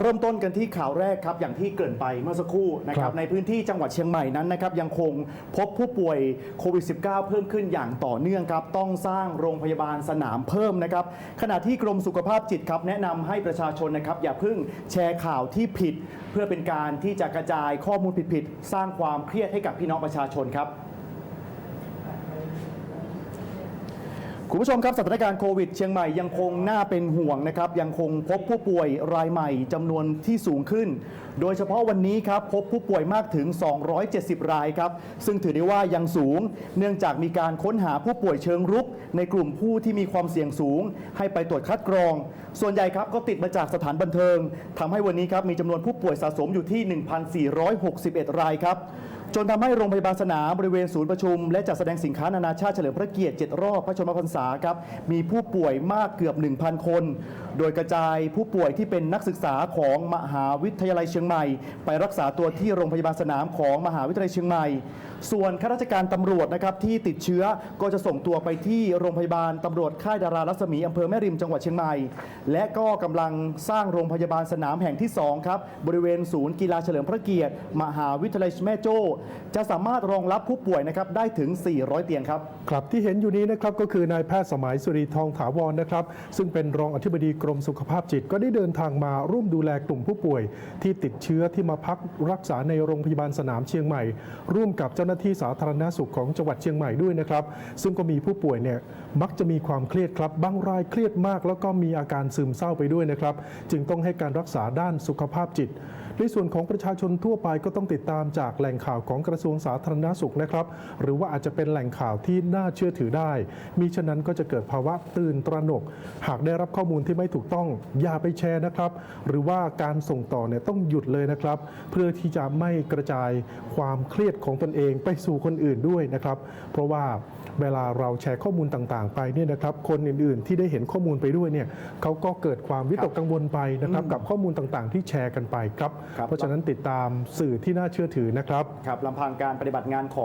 เริ่มต้นกันที่ข่าวแรกครับอย่างที่เกริ่นไปเมื่อสักครู่นะคครัรับบในพื้นที่จังหวัดเชียงใหม่นั้นนะครับยังคงพบผู้ป่วยโควิด -19 เพิ่มขึ้นอย่างต่อเนื่องครับต้องสร้างโรงพยาบาลสนามเพิ่มนะครับขณะที่กรมสุขภาพจิตครับแนะนำให้ประชาชนนะครับอย่าเพิ่งแชร์ข่าวที่ผิด เพื่อเป็นการที่จะกระจายข้อมูลผิดๆสร้างความเครียดให้กับพี่น้องประชาชนครับ คุณผู้ชมครับสถานการณ์โควิดเชียงใหม่ยังคงน่าเป็นห่วงนะครับยังคงพบผู้ป่วยรายใหม่จำนวนที่สูงขึ้น โดยเฉพาะวันนี้ครับพบผู้ป่วยมากถึง 270 รายครับซึ่งถือได้ว่ายังสูง เนื่องจากมีการค้นหาผู้ป่วยเชิงรุก ในกลุ่มผู้ที่มีความเสี่ยงสูง ให้ไปตรวจคัดกรอง ส่วนใหญ่ครับก็ติดมาจากสถานบันเทิงทำให้วันนี้ครับมีจำนวนผู้ป่วยสะสมอยู่ที่ 1,461 รายครับจนทำให้โรงพยาบาลสนามบริเวณศูนย์ประชุม และจัดแสดงสินค้านานาชาติเฉลิมพระเกียรติ 7 รอบพระชนมพรรษาครับมีผู้ป่วยมากเกือบ 1,000 คน โดยกระจายผู้ป่วยที่เป็นนักศึกษาของมหาวิทยาลัยเชียงใหม่ ไปรักษาตัวที่โรงพยาบาลสนามของมหาวิทยาลัยเชียงใหม่ ส่วนข้าราชการตำรวจนะครับที่ติดเชื้อก็จะส่งตัวไปที่โรงพยาบาลตำรวจค่ายดารารัศมีอำเภอแม่ริมจังหวัดเชียงใหม่ และก็กำลังสร้างโรงพยาบาลสนามแห่งที่สองครับบริเวณศูนย์กีฬาเฉลิมพระเกียรติ มหาวิทยาลัยแม่โจ้ จะสามารถรองรับผู้ป่วยนะครับได้ถึง 400 เตียงครับครับที่เห็นอยู่นี้นะครับก็คือนายแพทย์สมัยสุริทองถาวรนะครับ ซึ่งเป็นรองอธิบดีกรมสุขภาพจิตก็ได้เดินทางมาร่วมดูแลกลุ่มผู้ป่วย ที่ติดเชื้อที่มาพักรักษาในโรงพยาบาลสนามเชียงใหม่ ร่วมกับเจ้าหน้าที่สาธารณสุขของจังหวัดเชียงใหม่ด้วยนะครับ ซึ่งก็มีผู้ป่วยเนี่ยมักจะมีความเครียดครับบางรายเครียดมาก แล้วก็มีอาการซึมเศร้าไปด้วยนะครับ จึงต้องให้การรักษาด้านสุขภาพจิตในส่วนของประชาชนทั่วไปก็ต้องติดตามจากแหล่งข่าวของกระทรวงสาธารณสุขนะครับ หรือว่าอาจจะเป็นแหล่งข่าวที่น่าเชื่อถือได้ มีฉะนั้นก็จะเกิดภาวะตื่นตระหนก หากได้รับข้อมูลที่ไม่ถูกต้องอย่าไปแชร์นะครับ หรือว่าการส่งต่อเนี่ยต้องหยุดเลยนะครับ เพื่อที่จะไม่กระจายความเครียดของตนเองไปสู่คนอื่นด้วยนะครับ เพราะว่าเวลาเราแชร์ข้อมูลต่างๆ ไปเนี่ยนะครับ คนอื่นๆ ที่ได้เห็นข้อมูลไปด้วยเนี่ยเขาก็เกิดความวิตกกังวลไปนะครับ กับข้อมูลต่างๆ ที่แชร์กันไปครับ ครับ เพราะฉะนั้นติดตามสื่อที่น่าเชื่อถือนะครับ ครับลำพังการปฏิบัติงานของ